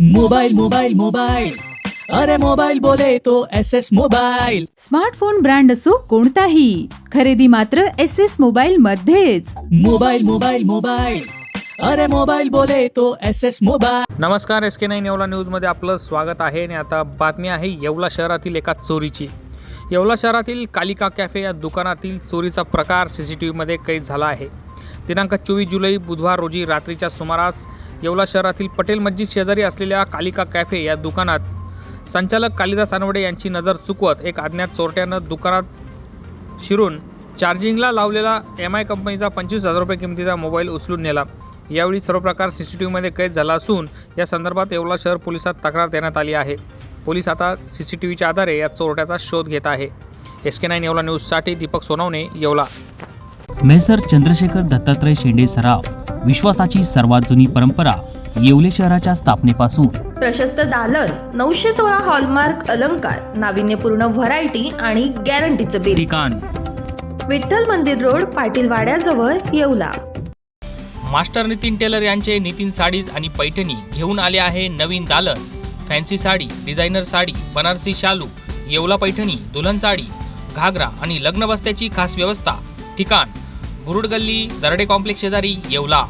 Mobile mobile mobile. अरे mobile बोले तो S S mobile. Smartphone brand असो कोणताही. खरेदी मात्र एस एस मोबाईल मध्येच. Mobile mobile mobile. अरे मोबाईल बोले तो एस एस मोबाईल. नमस्कार एस के नाईन येवला न्यूजमध्ये आपलं स्वागत आहे आणि आता बातमी आहे येवला शहरातील एका चोरीची. येवला शहरातील कालिका कॅफे या दुकानातील चोरीचा प्रकार सी सी टी व्हीमध्ये कैद झाला आहे. दिनांक चोवीस जुलै बुधवार रोजी रात्रीच्या सुमारास येवला शहरातील पटेल मस्जिद शेजारी असलेल्या कालिका कॅफे या दुकानात संचालक कालिदास आनवडे यांची नजर चुकवत एक अज्ञात चोरट्यानं दुकानात शिरून चार्जिंगला लावलेला एम आय कंपनीचा पंचवीस हजार रुपये किमतीचा मोबाईल उचलून नेला. यावेळी सर्व प्रकार सी सी टी व्हीमध्ये कैद झाला असून या संदर्भात येवला शहर पोलिसात तक्रार देण्यात आली आहे. पोलीस आता सी सी टी व्हीच्या आधारे या चोरट्याचा शोध घेत आहे. एस के नाईन येवला न्यूजसाठी दीपक सोनवणे येवला. मेसर चंद्रशेखर दत्तात्रय शेंडे सराव विश्वासाची सर्वात जुनी परंपरा येवले शहराच्या स्थापनेपासून. प्रशस्त दालन नऊशे सोळा हॉलमार्क अलंकार नाविन्यपूर्ण व्हरायटी आणि गॅरंटीचं बिल ठिकाण. विठ्ठल मंदिर रोड पाटील वाड्याजवळ येवला. मास्टर नितीन टेलर यांचे नितीन साडीज आणि पैठणी घेऊन आले आहे नवीन दालन. फॅन्सी साडी डिझायनर साडी बनारसी शालू येवला पैठणी दुल्हन साडी घागरा आणि लग्न बस्त्याची खास व्यवस्था. ठिकाण. मुरुड गल्ली दरडे कॉम्प्लेक्स शेजारी येवला.